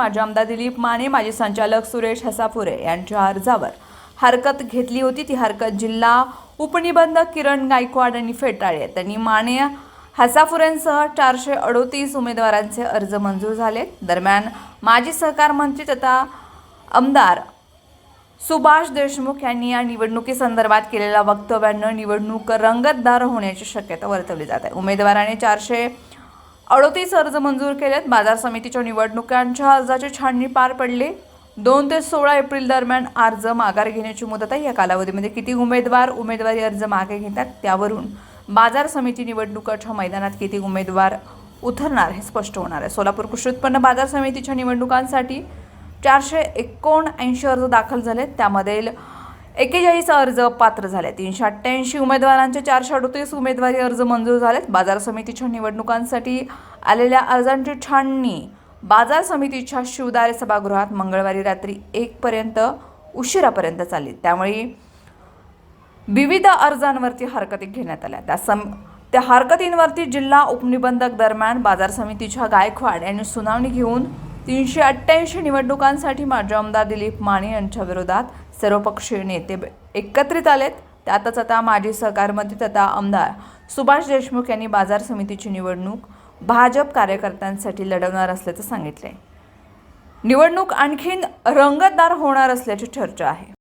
माजी आमदार दिलीप माने माजी संचालक सुरेश हसापुरे यांच्या अर्जावर हरकत घेतली होती. ती हरकत जिल्हा उपनिबंधक किरण गायकवाड यांनी फेटाळली. आहे. त्यांनी माने हसाफुरेंसह चारशे अडोतीस उमेदवारांचे अर्ज मंजूर झाले. दरम्यान माजी सहकार मंत्री तथा आमदार सुभाष देशमुख यांनी या निवडणुकीसंदर्भात केलेल्या वक्तव्यानं निवडणूक रंगतदार होण्याची शक्यता वर्तवली जात आहे. उमेदवाराने चारशे अडोतीस अर्ज मंजूर केलेत. बाजार समितीच्या निवडणुकांच्या अर्जाची छाननी पार पडली. दोन ते सोळा एप्रिल दरम्यान अर्ज माघार घेण्याची मुदत आहे. या कालावधीमध्ये किती उमेदवार उमेदवारी अर्ज मागे घेतात त्यावरून बाजार समिती निवडणुकाच्या मैदानात किती उमेदवार उतरणार हे स्पष्ट होणार आहे. सोलापूर कृषी उत्पन्न बाजार समितीच्या निवडणुकांसाठी चारशे एकोणऐंशी अर्ज दाखल झालेत. त्यामधील एक्केचाळीस अर्ज पात्र झाले. तीनशे अठ्ठ्याऐंशी उमेदवारांचे चारशे अडतीस उमेदवारी अर्ज मंजूर झालेत. बाजार समितीच्या निवडणुकांसाठी आलेल्या अर्जांची छाननी बाजार समितीच्या शिवदारे सभागृहात मंगळवारी रात्री एकपर्यंत उशिरापर्यंत चालली. त्यामुळे विविध अर्जांवरती हरकती घेण्यात आल्या. त्या सम त्या हरकतींवरती जिल्हा उपनिबंधक दरम्यान बाजार समितीच्या गायकवाड यांनी सुनावणी घेऊन तीनशे अठ्ठ्याऐंशी निवडणुकांसाठी माजी आमदार दिलीप माने यांच्या विरोधात सर्वपक्षीय नेते एकत्रित आलेत. त्यातच आता माजी सहकारमंत्री तथा आमदार सुभाष देशमुख यांनी बाजार समितीची निवडणूक भाजप कार्यकर्त्यांसाठी लढवणार असल्याचं सांगितलंय. निवडणूक आणखीन रंगतदार होणार असल्याची चर्चा आहे.